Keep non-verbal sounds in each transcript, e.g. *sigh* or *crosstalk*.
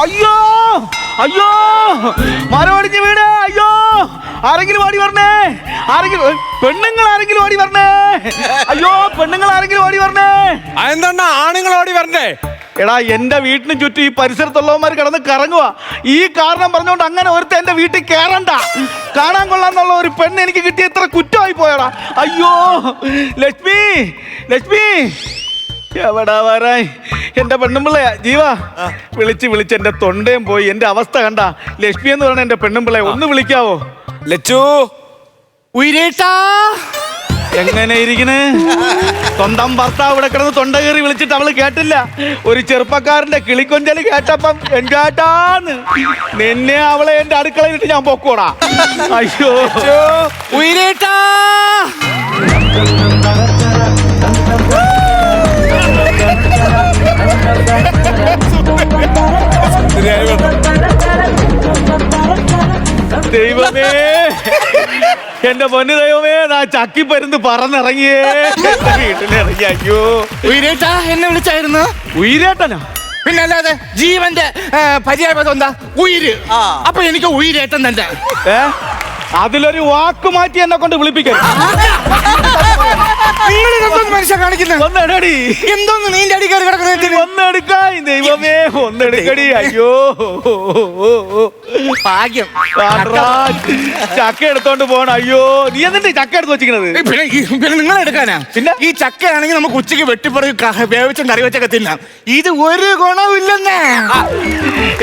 അയ്യോ! അയ്യോ! മരമടിഞ്ഞ് വീട് അയ്യോ! ആരെങ്കിലും ഓടി വരണേ? ആരെങ്കിലും പെണ്ണുങ്ങൾ ആരെങ്കിലും ഓടി വരണേ? അയ്യോ പെണ്ണുങ്ങൾ ആരെങ്കിലും ഓടി വരണേ? അതെന്താണ് ആണുങ്ങൾ ഓടി വരണ്ടേ? എടാ എന്റെ വീട്ടിന് ചുറ്റും ഈ പരിസരത്തുള്ളവന്മാർ കിടന്ന് കറങ്ങുക ഈ കാരണം പറഞ്ഞുകൊണ്ട് അങ്ങനെ ഒരുത്ത എന്റെ വീട്ടിൽ കേറണ്ട. കാണാൻ കൊള്ളാന്നുള്ള ഒരു പെണ്ണ് എനിക്ക് കിട്ടിയ ഇത്ര കുറ്റമായി പോയടാ. അയ്യോ ലക്ഷ്മി ലക്ഷ്മി. എവിടാ വരാൻ? എന്റെ പെണ്ണുമ്പിള്ളയാ. ജീവ വിളിച്ച് വിളിച്ച് എന്റെ തൊണ്ടയും പോയി. എന്റെ അവസ്ഥ കണ്ട. ലക്ഷ്മി എന്ന് പറഞ്ഞ എന്റെ പെണ്ണുമ്പിള്ളയെ ഒന്ന് വിളിക്കാവോ? ലച്ചു ഉയരേട്ടാ. എങ്ങനെ ഇരിക്കണേ? സ്വന്തം ഭർത്താവ് ഇവിടെ കിടന്ന് തൊണ്ട കയറി വിളിച്ചിട്ട് അവൾ കേട്ടില്ല. ഒരു ചെറുപ്പക്കാരന്റെ കിളിക്കൊഞ്ചൽ കേട്ടപ്പം എൻകാട്ടാന്ന് നിന്നെ അവളെ എന്റെ അടുക്കളയിലിട്ട് ഞാൻ പൊക്കോടാ. അയ്യോ. ഉയരേട്ടാ. ദൈവമേ. എന്റെ പൊന്നു ദൈവമേ നാ ചക്കി പരുന്ന് പറന്നിറങ്ങിയേ വീട്ടിലിറങ്ങി അയ്യോ. ഉയരേട്ടാ എന്നെ വിളിച്ചായിരുന്നു. ഉയരേട്ടനാ? പിന്നെ അല്ലാതെ ജീവന്റെ പര്യായപദം എന്താ? ഉയിര്. അപ്പൊ എനിക്ക് ഉയിരേട്ടൻ തന്നെ. അതിലൊരു വാക്ക് മാറ്റി എന്നെ കൊണ്ട് വിളിപ്പിക്കരുത്. നിങ്ങൾ ഇതെന്തോന്ന് മനുഷ്യ കാണിക്കുന്നത് ഒന്നെടടി. എന്തോന്ന് നീന്റെ അടി കയറി കിടക്കുന്നത് ഒന്നെടുക്കായി ദൈവമേ ഒന്നെടുക്കടി. അയ്യോ. ഭാഗ്യം. ചക്ക എടുത്തോണ്ട് പോണ. അയ്യോ നീ എന്നിട്ട് ചക്ക എടുത്ത് വെച്ചിരിക്കുന്നത്? പിന്നെ ഈ- പിന്നെ നിങ്ങൾ എടുക്കാനാ? പിന്നെ? ഈ ചക്കയാണെങ്കിൽ നമുക്ക് ഉച്ചയ്ക്ക് വെട്ടിപ്പറയും വേവിച്ചും കറി വെച്ചൊക്കെ തിന്നാം. ഇത് ഒരു ഗുണമില്ലെന്നേ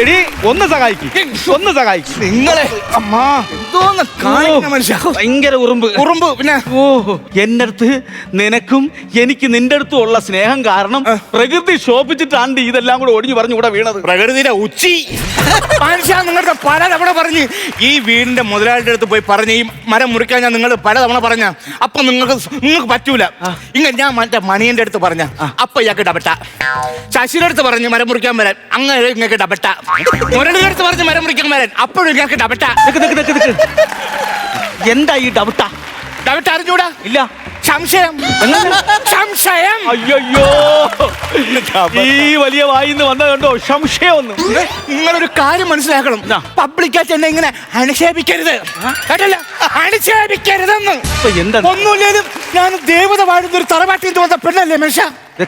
എടി ഒന്ന് സഹായിക്കും. ഒന്ന് സഹായിക്കും. നിങ്ങളെ അമ്മാ. എന്തോന്ന് കാണിക്കുന്ന മനുഷ്യ? ഭയങ്കര ഉറുമ്പ്. ഉറുമ്പ് പിന്നെ? ഓ എന്റെ അടുത്ത് നിനക്കും എനിക്ക് നിന്റെ അടുത്തും ഉള്ള സ്നേഹം കാരണം പ്രകൃതി ശോഭിച്ചിട്ടാണ്ട് ഇതെല്ലാം കൂടെ ഒടിഞ്ഞു പറഞ്ഞു ഇവിടെ വീണത്. പ്രകൃതിയുടെ ഉച്ചി. മനുഷ്യ പല പലതവണ പറഞ്ഞ് ഈ വീടിന്റെ മുതലാളിയുടെ അടുത്ത് പോയി പറഞ്ഞ് ഈ മരം മുറിക്കാൻ ഞാൻ നിങ്ങൾ പലതവണ പറഞ്ഞ അപ്പൊ നിങ്ങൾക്ക് നിങ്ങൾക്ക് പറ്റൂല. ഇങ്ങനെ ഞാൻ മറ്റേ മണിയന്റെ അടുത്ത് പറഞ്ഞ അപ്പൊ ഇയാൾക്ക് ഡബട്ട. ശശിയുടെ അടുത്ത് പറഞ്ഞ് മരം മുറിക്കാൻ വരാൻ അങ്ങനെ ഇങ്ങക്ക് ഡബട്ട. മുരളിയുടെ അടുത്ത് പറഞ്ഞ് മരം മുറിക്കാൻ വരാൻ അപ്പോഴും ഇയാൾക്ക് ഡബട്ട. നിക്ക് നിക്ക് നിക്ക് നിക്ക്. എന്താ ഈ ഡബട്ട? ഡബട്ട അറിഞ്ഞൂടാ? ഇല്ല. സംശയം സംശയം അയ്യോ ഈ വലിയ വായിന്ന് വന്ന കണ്ടോ? സംശയം നിങ്ങളൊരു കാര്യം മനസ്സിലാക്കണം. പബ്ലിക്കായിട്ട് എന്നെ ഇങ്ങനെ അനുക്ഷേപിക്കരുത് കേട്ടല്ല? അനുക്ഷേപിക്കരുതെന്ന് ഒന്നുമില്ലേലും ഞാൻ ദേവത വാഴുന്ന ഒരു തറവാട്ടിൽ വന്ന പെണ്ണല്ലേ മനുഷ്യ?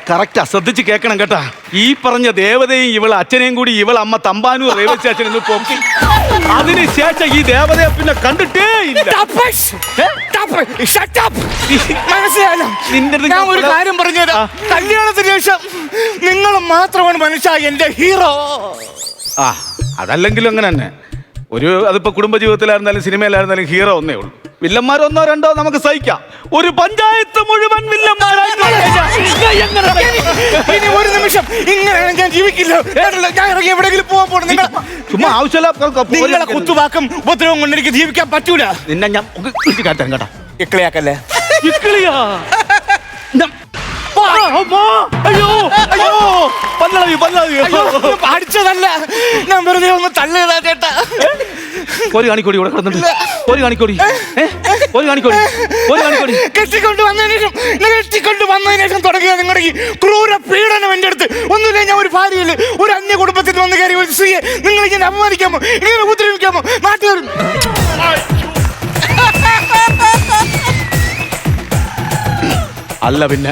കറക്റ്റാ ശ്രദ്ധിച്ച് കേൾക്കണം കേട്ടാ. ഈ പറഞ്ഞ ദേവതയും ഇവൾ അച്ഛനെയും കൂടി ഇവൾ അമ്മ തമ്പാനൂർ റേവതി അച്ഛൻ എന്ന് പൊക്കി. അതിനുശേഷം ഈ ദേവതയെ പിന്നെ കണ്ടിട്ടേ ഇല്ല. മനസ്സിലായല്ലോ? ഞാൻ ഒരു കാര്യം പറഞ്ഞുതരാം. ആ. കല്യാണത്തിന് ശേഷം നിങ്ങൾ മാത്രമാണ് മനുഷ്യ എന്റെ ഹീറോ. ആ അതല്ലെങ്കിലും അങ്ങനെ തന്നെ. ഒരു അതിപ്പോ കുടുംബജീവിതത്തിലായിരുന്നാലും സിനിമയിലായിരുന്നാലും ഹീറോ ഒന്നേ ഉള്ളൂ. വില്ലന്മാരൊന്നോ രണ്ടോ നമുക്ക് സഹിക്കാം. ഒരു പഞ്ചായത്ത് മുഴുവൻ സഹിക്കും? ഇനി ഒരു നിമിഷം ഇങ്ങനെ ഞാൻ ജീവിക്കില്ല. ഞാൻ ഇറങ്ങി എവിടെയെങ്കിലും പോകാൻ പോകണം നിങ്ങൾ ചുമ്മാ ആവശ്യമില്ല നിങ്ങളെ കുത്തുവാക്കും ഉപദ്രവം കൊണ്ട് എനിക്ക് ജീവിക്കാൻ പറ്റൂല. നിന്നെ ഞാൻ ഒന്ന് കാട്ടാൻ കേട്ടാ. ഇക്കളിയാക്കല്ലേ? ഇക്കിളിയാ! *laughs* അയ്യോ! അയ്യോ! പല്ലളവി പല്ലളവി അയ്യോ, അടിച്ചതല്ല ഞാൻ വെറുതെ ഒന്ന് തള്ളിയതാ ചേട്ടാ. ഒരു കാണിക്കോടി ഇവിടെ കിടന്നുണ്ട് ഒരു കാണിക്കോടി? ഒരു കാണിക്കോടി. ഒരു കാണിക്കോടി. കെട്ടിക്കൊണ്ട് വന്നതിന് കെട്ടിക്കൊണ്ട് വന്നതിന് ശേഷം തുടങ്ങിയ നിങ്ങളുടെ ഈ ക്രൂര പീഡനം എന്റെ അടുത്ത്. ഒന്നുമില്ല ഞാൻ ഒരു ഭാര്യയിൽ ഒരു അന്യ കുടുംബത്തിൽ വന്ന് കയറി ഒരു സ്ത്രീയെ നിങ്ങൾ ഇങ്ങനെ അപമാനിക്കാമോ? ഇങ്ങനെ ഉപദ്രവിക്കാമോ? നാട്ടുകാർ അല്ല പിന്നെ.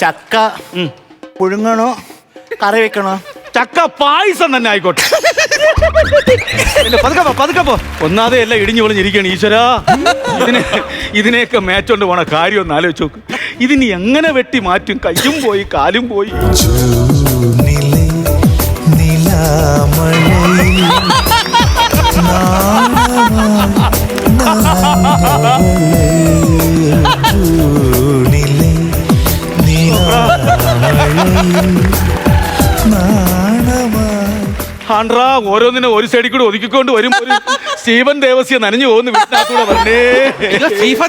ചക്ക പുഴുങ്ങണോ? കറി വെക്കണോ? ചക്ക പായസം തന്നെ ആയിക്കോട്ടെ. പതുക്കപ്പോ പതുക്കെ പോ, പതുക്കെ പോ. ഒന്നാതെ എല്ലാം ഇടിഞ്ഞു പൊളിഞ്ഞിരിക്കുകയാണ് ഈശ്വരാ. ഇതിനെ ഇതിനെയൊക്കെ മേച്ചോണ്ട് പോണ കാര്യം ഒന്ന് ആലോചിച്ച് നോക്ക്. ഇതിനി എങ്ങനെ വെട്ടി മാറ്റും? കയ്യും പോയി കാലും പോയി. ജൂണിലെ നിലാമഴയിൽ ജൂണിലെ നിലാമഴയിൽ ആണ്ട്രാ ഓരോന്നിനെ ഒരു സൈഡിൽ കൂടി ഒതുക്കിക്കൊണ്ട് വരും ഒരു സ്റ്റീവൻ ദേവസ്യ നനഞ്ഞു പോകുന്നു വീട്ടിനകത്തൂടെ പറഞ്ഞേ. ഇത്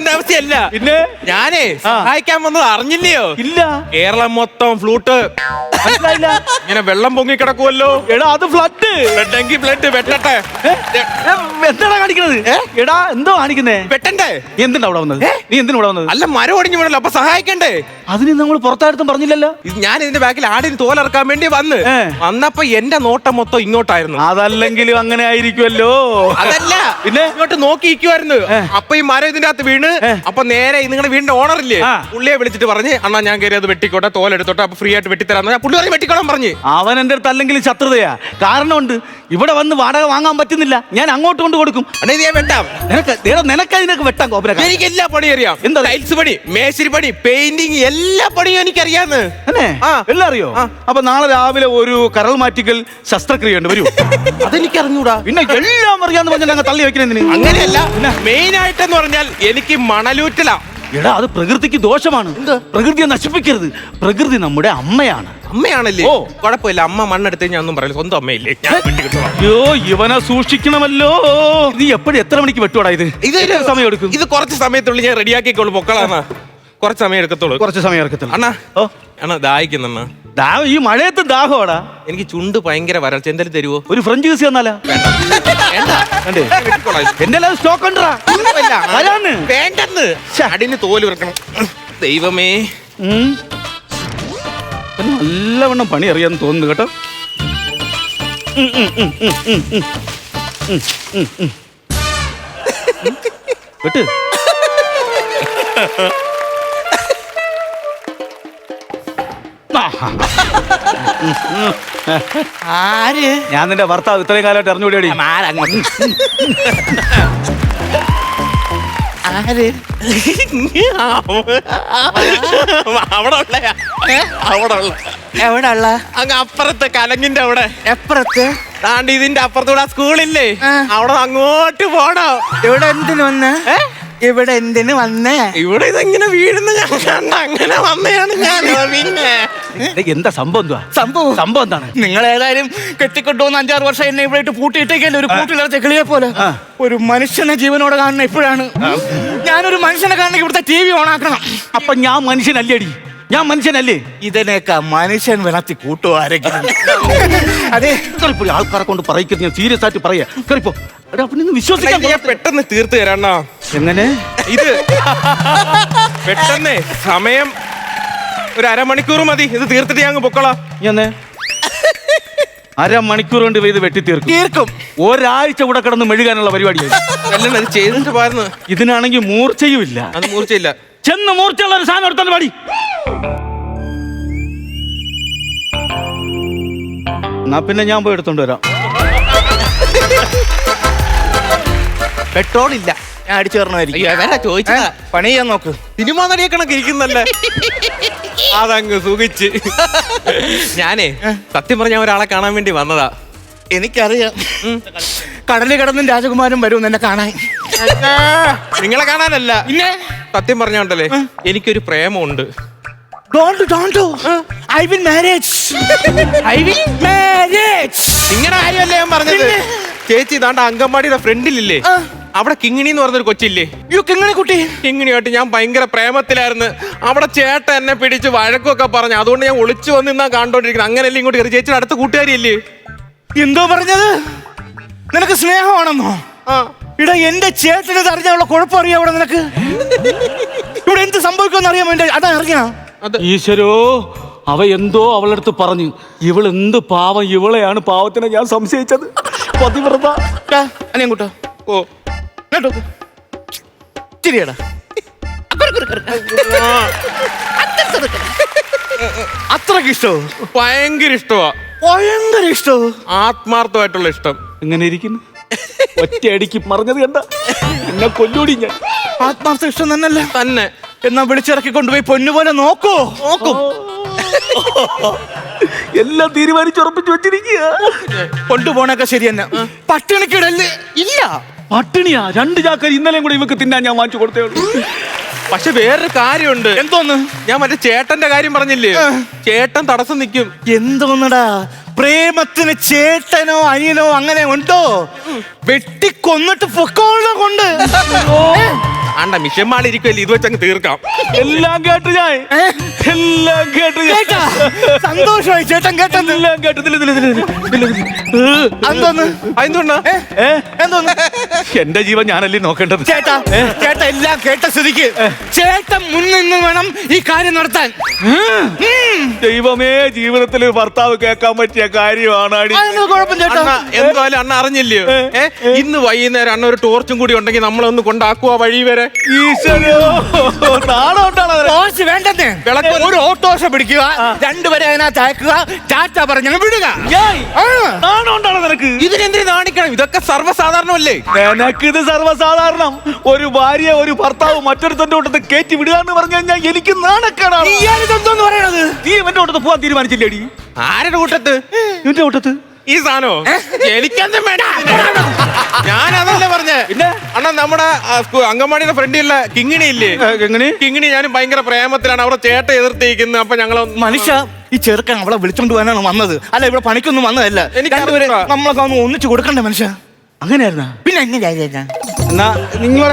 ദേവസ്യ അല്ല. പിന്നെ? ഞാനേ സഹായിക്കാൻ വന്നത് അറിഞ്ഞില്ലയോ? ഇല്ല. കേരളം മൊത്തം ഫ്ലൂട്ട്. മനസ്സിലായില്ല. ഇങ്ങനെ വെള്ളം പൊങ്ങി കിടക്കുമല്ലോ എടാ അത് ഫ്ലഡ്. എങ്കിൽ ബ്ലഡ് വെട്ടട്ടെ. എന്താടാ കാണിക്കുന്നത് എടാ എന്തോ കാണിക്കുന്നേ? വെട്ടണ്ടേ? നീ എന്തിനാ അവിടെ വന്നത്? നീ എന്തിനാ ഇവിടെ വന്നത്? അല്ല മരം ഒടിഞ്ഞു വീണല്ലോ അപ്പൊ സഹായിക്കണ്ടേ? അതിന് നമ്മൾ പുറത്തായിട്ടും പറഞ്ഞില്ലല്ലോ? ഇത് ഞാൻ ഇതിന്റെ ബാക്കിൽ ആടിന് തോലിറക്കാൻ വേണ്ടി വന്ന്. ഏ. വന്നപ്പോ എന്റെ നോട്ടം മൊത്തം ഇങ്ങോട്ടായിരുന്നു. അതല്ലെങ്കിലും അങ്ങനെ ആയിരിക്കുമല്ലോ. അതല്ല. പിന്നെ? ഇങ്ങോട്ട് നോക്കി ഇരിക്കുവായിരുന്നു അപ്പൊ ഈ മരം ഇതിന്റെ അകത്ത് വീണ്. അപ്പൊ നേരെ നിങ്ങളുടെ വീടിന്റെ ഓണർ ഇല്ലേ? ആ. പുള്ളിയെ വിളിച്ചിട്ട് പറഞ്ഞ് അണ്ണാ ഞാൻ കയറി അത് വെട്ടിക്കോട്ടെ തോലെടുത്തോട്ടെ അപ്പൊ ഫ്രീ ആയിട്ട് വെട്ടിത്തരാന്ന് പുള്ളി പറഞ്ഞു വെട്ടിക്കോളാൻ പറഞ്ഞു. അവൻ എന്റെ അടുത്ത് അല്ലെങ്കിലും ശത്രുതയാ. കാരണമുണ്ട് ഇവിടെ വന്ന് വാടക വാങ്ങാൻ പറ്റുന്നില്ല. ഞാൻ അങ്ങോട്ട് കൊണ്ട് കൊടുക്കും. അണ്ണാ ഇത് ഞാൻ വെട്ടാം. നിനക്ക് നിനക്ക് അതിനൊക്കെ വെട്ടാൻ എനിക്ക് എല്ലാ പണി അറിയാം. എന്താ? ടൈൽസ് പണി മേശരി പണി പെയിന്റിങ് എല്ലാ പണിയും എനിക്കറിയാന്ന്. അല്ലേ? ആ. എല്ലാം അറിയോ. അപ്പൊ നാളെ രാവിലെ ഒരു കരൾ മാറ്റിക്കൽ ശസ്ത്രക്രിയ ഉണ്ട് വരൂ. *laughs* അതെനിക്ക് അറിഞ്ഞൂടാ പിന്നെ എല്ലാം അറിയാന്ന് പറഞ്ഞാൽ അങ്ങ് തള്ളി വെക്കണെന്തിന് അങ്ങനെയല്ല. മെയിൻ ആയിട്ടെന്ന് പറഞ്ഞാൽ എനിക്ക് മണലൂറ്റലാ. എടാ അത് പ്രകൃതിക്ക് ദോഷമാണ്. പ്രകൃതിയെ നശിപ്പിക്കരുത്. പ്രകൃതി നമ്മുടെ അമ്മയാണ്. അമ്മയാണല്ലേ? ഓ. കുഴപ്പമില്ല. അമ്മ മണ്ണെടുത്ത് ഞാൻ ഒന്നും പറയില്ല. സ്വന്തം അമ്മയില്ലേ? ഞാൻ. അയ്യോ ഇവനെ സൂക്ഷിക്കണമല്ലോ. നീ എപ്പോഴും എത്ര മണിക്ക് വെട്ടുവാടാ ഇത്? ഇത് എത്ര സമയം എടുക്കും? ഇത് കുറച്ച് സമയത്തുള്ളിൽ ഞാൻ റെഡിയാക്കിക്കോളൂ. പൊക്കളാന്നാ കുറച്ച് സമയം എടുക്കത്തുള്ളൂ. കുറച്ച് സമയം എടുക്കത്തില്ല അണ്ണാ ഓ. അണ്ണാ ദാഹിക്കുന്നണ്ണ ദാഹം ഈ മഴയത്ത് ദാഹമാടാ എനിക്ക് ചുണ്ട് ഭയങ്കര വരൾച്ച എന്തായാലും തരുവോ? ഒരു ഫ്രഞ്ച് ജ്യൂസ് തന്നാലാ. എന്റെ സ്റ്റോക്ക് ഉണ്ടാ. വേണ്ടെന്ന്. അടിന് തോൽ വെക്കണം ദൈവമേ. നല്ലവണ്ണം പണി അറിയാന്ന് തോന്നുന്നു കേട്ടോ. കേട്ട് Ha ha. വെട്ട്. ആര്? ഞാൻ നിന്റെ ഭർത്താവ് ഇത്രയും കാലമായിട്ട് അറിഞ്ഞുകൂടി ആര്? അവിടെ ഉള്ളയാ അവിടെ ഉള്ള. എവിടെ ഉള്ള? അങ്ങ് അപ്പുറത്ത് കലങ്ങിന്റെ അവിടെ. എപ്പുറത്ത്? താണ്ടി ഇതിന്റെ അപ്പുറത്തൂടെ സ്കൂളില്ലേ. അവിടെ അങ്ങോട്ട് പോണോ? ഇവിടെ എന്തിനു വന്ന്? ഇവിടെ എന്തിനു വന്നേ? ഇവിടെ ഇതെങ്ങനെ വീഴുന്ന ഞാൻ? കണ്ട അങ്ങനെ വന്നയാണ് ഞാൻ. പിന്നെ. എന്താ സംഭവം എന്തുവാ? സംഭവം? സംഭവം എന്താണ്? നിങ്ങൾ ഏതായാലും കെട്ടിക്കൊണ്ടുവന്ന് അഞ്ചാറ് വർഷം എന്നെ ഇവിടെ ഇട്ട് പൂട്ടിയിട്ടേക്കല്ലേ? ഒരു കൂട്ടിലെ കിളിയെ പോലെ. ഒരു മനുഷ്യനെ ജീവനോടെ കാണുന്ന ഇപ്പോഴാണ്. ഞാനൊരു മനുഷ്യനെ കാണണമെങ്കിൽ ഇവിടുത്തെ ടി വി ഓണാക്കണം അപ്പൊ ഞാൻ മനുഷ്യനല്ലേടി ഞാൻ മനുഷ്യനല്ലേ? ഇതിനേക്കാ മനുഷ്യൻ വിളത്തി കൂട്ടുവാരെങ്കിലും *laughs* അതെ. കറിപ്പോ ആൾക്കാരെ കൊണ്ട് പറയിക്കുന്നത് ഞാൻ സീരിയസ് ആയിട്ട് പറയാ. കറിപ്പോ വിശ്വസിക്കാൻ പെട്ടെന്ന് തീർത്തു തരാണ്ണ എങ്ങനെ? ഇത്. *laughs* പെട്ടെന്ന് സമയം ഒരു അരമണിക്കൂർ മതി. ഇത് തീർത്തിട്ട് ഞങ്ങൾ അങ്ങ് പൊക്കളാ. ഞാൻ അരമണിക്കൂർ കൊണ്ട് ഇത് വെട്ടി തീർക്കും. തീർക്കും ഒരാഴ്ച കൂടെ കിടന്ന് മെഴുകാനുള്ള പരിപാടി അല്ലെന്ന് അത് ചെയ്തിട്ട് പാരുന്നു ഇതിനാണെങ്കിൽ മൂർച്ചയും ഇല്ല. അത് മൂർച്ചയില്ല. ചെന്ന് മൂർച്ചയുള്ള ഒരു സാധനം എടുത്താൽ പാടി. എന്നാ പിന്നെ ഞാൻ പോയി എടുത്തോണ്ട് വരാം. പെട്രോൾ ഇല്ല. ഞാൻ അടിച്ചു ചോദിച്ചതാ. പണി ചെയ്യാൻ നോക്ക്. സിനിമ നടിയെ കണക്ക് ഇരിക്കുന്നല്ലേ അതങ്ങ് സുഖിച്ച്. ഞാനേ സത്യം പറഞ്ഞ ഒരാളെ കാണാൻ വേണ്ടി വന്നതാ. എനിക്കറിയാം. കടലിൽ കിടന്നും രാജകുമാരൻ വരും എന്നെ കാണാൻ. നിങ്ങളെ കാണാനല്ല. പിന്നെ? സത്യം പറഞ്ഞോണ്ടല്ലേ എനിക്കൊരു പ്രേമമുണ്ട്. Don't don't I will marriage I will marriage നിങ്ങളുടെ കാര്യമല്ലേ ഞാൻ പറഞ്ഞത്? ചേച്ചി ഇതാണ്ട് അങ്കമാടിയുടെ ഫ്രണ്ടിലില്ലേ. അവിടെ കിങ്ങിണി എന്ന് പറഞ്ഞൊരു കൊച്ചില്ലേ? യോ കിങ്ങിണി കുട്ടി. കിങ്ങിണിയായിട്ട് ഞാൻ ഭയങ്കര പ്രേമത്തിലായിരുന്നു. അവിടെ ചേട്ടൻ എന്നെ പിടിച്ച് വഴക്കൊക്കെ പറഞ്ഞു. അതുകൊണ്ട് ഞാൻ ഒളിച്ചു വന്ന് നിന്നാ കണ്ടോണ്ടിരിക്കുന്നത് അങ്ങനെയല്ലേ ഇങ്ങോട്ട് കയറി? ചേച്ചിയുടെ അടുത്ത കൂട്ടുകാരിയല്ലേ? എന്തോ പറഞ്ഞത്? നിനക്ക് സ്നേഹമാണെന്നോ? ആ. ഇടാ എന്റെ ചേട്ടനത് അറിഞ്ഞുള്ള കുഴപ്പം അറിയാം ഇവിടെ നിനക്ക്? ഇവിടെ എന്ത് സംഭവിക്കുമെന്ന് അറിയാമോ വേണ്ടി അതാ അറിയാ അത് ഈശ്വരോ അവ എന്തോ അവളടുത്ത് പറഞ്ഞു. ഇവൾ എന്ത് പാവം ഇവളെയാണ് പാവത്തിനെ ഞാൻ സംശയിച്ചത്. പതിവ്രത. ഞാൻ കൂട്ടോ ഓ. അത്രയ്ക്ക് ഇഷ്ടോ ഭയങ്കര ഇഷ്ടമാ ഭയങ്കര ഇഷ്ടോ? ആത്മാർത്ഥമായിട്ടുള്ള ഇഷ്ടം. എങ്ങനെ ഇരിക്കുന്നു. ഒറ്റയടിക്ക് മറിഞ്ഞത് കണ്ട എന്നെ കൊല്ലൂടി ഞാൻ. ആത്മാർത്ഥ ഇഷ്ടം തന്നെയല്ല? തന്നെ. എന്നാ വിളിച്ചിറക്കി കൊണ്ടുപോയി പൊന്നുപോലെ നോക്കോ. നോക്കും. എല്ലാം തീരുമാനിച്ചുറപ്പിച്ചു വെച്ചിരിക്കുക കൊണ്ടുപോണൊക്കെ ശരി തന്നെ പട്ടിണിക്കിടൽ ഇല്ല. പട്ടിണിയാ. രണ്ട് ചാക്കരി ഇന്നലെയും കൂടെ ഇവക്ക് തിന്നാൻ ഞാൻ വാങ്ങിച്ചു കൊടുത്തേ ഉള്ളൂ. പക്ഷെ വേറൊരു കാര്യമുണ്ട്. എന്തോന്ന്? ഞാൻ മറ്റേ ചേട്ടന്റെ കാര്യം പറഞ്ഞില്ലേ? ചേട്ടൻ തടസ്സം നിൽക്കും. എന്തോന്നടാ? പ്രേമത്തിന് ചേട്ടനോ അനിയനോ അങ്ങനെ ഉണ്ടോ? വെട്ടിക്കൊന്നിട്ട് പൊക്കോളം കൊണ്ട്. ആണ്ട മിഷന്മാൾ ഇരിക്കുമല്ലേ ഇത് വെച്ചങ്ങ് തീർക്കാം. എല്ലാം കേട്ടു ഞാൻ. എല്ലാം കേട്ടു ഞാൻ. കേട്ടാ? സന്തോഷമായി ചേട്ടൻ കേട്ടെന്ന് എല്ലാം കേട്ടു. ഇതിൽ ഇതിൽ ഇതിൽ ഇതിൽ ഇതിൽ. ഏ, എന്തോന്ന് അതെന്തുകൊണ്ടാ ഏ, എന്തോന്ന്? എന്റെ ജീവൻ ഞാനല്ലേ നോക്കേണ്ടത്? ചേട്ടാ ചേട്ടാ എല്ലാം കേട്ട സ്ഥിതിക്ക് ചേട്ടൻ മുന്നിന്ന് വേണം ഈ കാര്യം നടത്താൻ. ഉം. ദൈവമേ ജീവിതത്തിൽ ഭർത്താവ് കേൾക്കാൻ പറ്റിയ കാര്യമാണ് അടി അതെന്താ കുഴപ്പം ചേട്ടാ? അണ്ണ എന്തായാലും അണ്ണ അറിഞ്ഞില്ലയോ? ഏ? ഇന്ന് വൈകുന്നേരം അണ്ണ ഒരു ടോർച്ചും കൂടി ഉണ്ടെങ്കിൽ നമ്മളൊന്ന് കൊണ്ടാക്കുക വഴി വരെ. അതിന്. ടോർച്ച് വേണ്ടെന്ന്. വിളക്ക് ഒരു ഓട്ടോഷ പിടിക്കുക. രണ്ടുപേരെ അതിനകത്ത് അയക്കുക. ടാറ്റ പറഞ്ഞങ്ങ് വിടുക. ആ. നിനക്ക്. ഇതിനെന്തിനു നാണിക്കണം? ഇതൊക്കെ സർവസാധാരണമല്ലേ? നിനക്കിത് സർവസാധാരണം. ഒരു ഭാര്യ ഒരു ഭർത്താവ് മറ്റൊരുത്തന്റെ കൂട്ടത്ത് കയറ്റി വിടുക എന്ന് പറഞ്ഞു കഴിഞ്ഞാൽ എനിക്ക് നാണക്കേടാണ്. നീ ഇവന്റെ കൂട്ടത്ത് പോവാൻ തീരുമാനിച്ചില്ലേടി? ആരുടെ കൂട്ടത്ത്? ഇവന്റെ കൂട്ടത്ത്. ഈ സാധനോ എനിക്കെന്തും വേണ്ട. ഞാൻ അതല്ലേ പറഞ്ഞേ. പിന്നെ? അണ്ണാ നമ്മുടെ അങ്കൻവാടിയുടെ ഫ്രണ്ടിലുള്ള കിങ്ങിണി ഇല്ലേ? കിങ്ങിണി? എങ്ങനെ കിങ്ങിണി ഞാനും ഭയങ്കര പ്രേമത്തിലാണ്. അവിടെ ചേട്ട എതിർത്തിരിക്കുന്നത് അപ്പൊ ഞങ്ങൾ മനുഷ്യ ഈ ചെറുക്കൻ അവളെ വിളിച്ചോണ്ട് പോകാനാണ് വന്നത്. അല്ല ഇവിടെ പണിക്കൊന്നും വന്നതല്ല. എനിക്ക്. നമ്മളൊക്കെ ഒന്ന് ഒന്നിച്ചു കൊടുക്കണ്ടേ മനുഷ്യ? അങ്ങനെയായിരുന്നാ? പിന്നെ എങ്ങനെയായിരുന്നു എന്നാ നിങ്ങൾ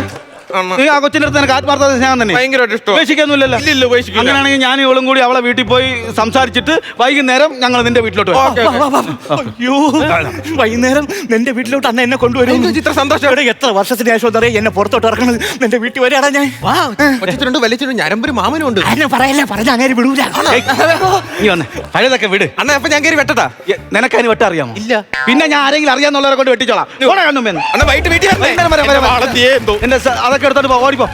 അണ്ണാ. നീ ആ കൊച്ചിന്റെ അടുത്ത് എനിക്ക് ആത്മാർത്ഥത സ്നേഹം തന്നെ. ഭയങ്കരമായിട്ട് ഇഷ്ടം ഉപേക്ഷിക്കൊന്നുമില്ലല്ലോ. ഇല്ലില്ല ഉപേക്ഷിക്കില്ല. അങ്ങനെയാണെങ്കിൽ ഞാൻ ഇവളും കൂടി അവളെ വീട്ടിൽ പോയി സംസാരിച്ചിട്ട് വൈകുന്നേരം ഞങ്ങൾ നിന്റെ വീട്ടിലോട്ട് വരാം. Okay, okay. അയ്യോ വൈകുന്നേരം നിന്റെ വീട്ടിലോട്ട് അന്ന് എന്നെ കൊണ്ടുവരും. എന്ത് ചിത്ര സന്തോഷം? ഇവിടെ എത്ര വർഷത്തിന് ശേഷം എന്താ എന്നെ പുറത്തോട്ട് ഇറക്കണത്? നിന്റെ വീട്ടിൽ വരെയാടാ ഞാൻ. ഒറ്റത്തിനുണ്ട് വലിച്ചിട്ടുണ്ട് ഞരമ്പൊരു മാമനും ഉണ്ട്. ആരും പറയല്ല പറഞ്ഞ അങ്ങനെ വിടൂല. ഏയ്, നീ വന്നേ. പഴയതൊക്കെ വിട്. അണ്ണാ അപ്പൊ ഞാൻ കയറി വെട്ടട്ടാ? എ, നിനക്കതിന് വെട്ട അറിയാമോ? ഇല്ല. പിന്നെ ഞാൻ ആരെങ്കിലും അറിയാന്നുള്ളവരെ കൊണ്ട് വെട്ടിച്ചോളാം. പോടാ കണ്ണുമ്പേന്ന്. അണ്ണാ വൈകിട്ട് വീട്ടിൽ വരാം, വരാം, വരാം. എന്റെ സ- അതൊക്കെ എടുത്തോട്ട് പോ ഓടിപ്പോ?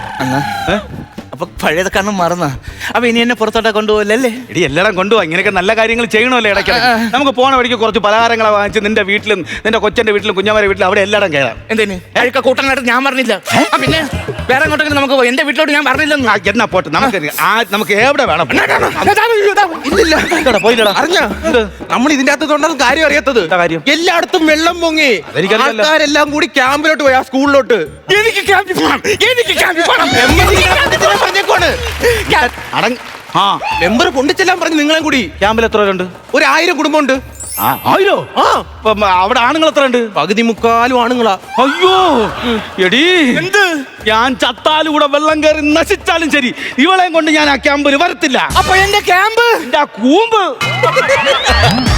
അപ്പൊ പഴയതൊക്കെ അന്ന് മറന്ന. അപ്പൊ ഇനി എന്നെ പുറത്തോട്ടെ കൊണ്ടുപോകില്ലല്ലേ ഇടി എല്ലാരും കൊണ്ടുപോകാം ഇങ്ങനെയൊക്കെ നല്ല കാര്യങ്ങൾ ചെയ്യണമല്ലോ ഇടയ്ക്ക് നമുക്ക് പോണ വഴിക്ക് കുറച്ച് പലഹാരങ്ങളെ വാങ്ങിച്ച് നിന്റെ വീട്ടിലും നിന്റെ കൊച്ചന്റെ വീട്ടിലും കുഞ്ഞമ്മയുടെ വീട്ടിലും അവിടെ എല്ലാരും കയറാം എന്തിന്? അഴുക്ക കൂട്ടനായിട്ട് ഞാൻ പറഞ്ഞില്ല. പിന്നെ വേറെ എങ്ങോട്ടെങ്കിലും നമുക്ക്. എന്റെ വീട്ടിലോട്ട് ഞാൻ പറഞ്ഞില്ലെന്ന്. എന്നാ പോട്ടെ. നമുക്ക് ആ നമുക്ക് എവിടെ വേണം? ഇല്ലില്ല. പോയില്ലടാ. അറിഞ്ഞ? നമ്മൾ ഇതിന്റെ അകത്ത് തൊണ്ടാണ് കാര്യം അറിയാത്തത്. കാര്യം? എല്ലായിടത്തും വെള്ളം പൊങ്ങി. ആൾക്കാരെല്ലാം കൂടി ക്യാമ്പിലോട്ട് പോയി ആ സ്കൂളിലോട്ട്. എനിക്ക് ക്യാമ്പിൽ എനിക്ക് ക്യാമ്പിൽ പോണം. പറഞ്ഞേക്കോണ് അടങ് ആ. മെമ്പർ കൊണ്ടുചെല്ലാൻ പറഞ്ഞു നിങ്ങളെ കൂടി. ക്യാമ്പിൽ എത്ര പേരുണ്ട്? ഒരു ആയിരം കുടുംബമുണ്ട്. ആ. ആയിരോ? ആ. അവിടെ ആണുങ്ങൾ എത്ര ഉണ്ട് പകുതി മുക്കാലും ആണുങ്ങളാ. അയ്യോ. എടി. എന്ത്? ഞാൻ ചത്താലും കൂടെ വെള്ളം കയറി നശിച്ചാലും ശരി. ഇവളെയും കൊണ്ട് ഞാൻ ആ ക്യാമ്പിൽ വരത്തില്ല. അപ്പൊ എന്റെ ക്യാമ്പ്? എന്റെ ആ കൂമ്പ്. *laughs*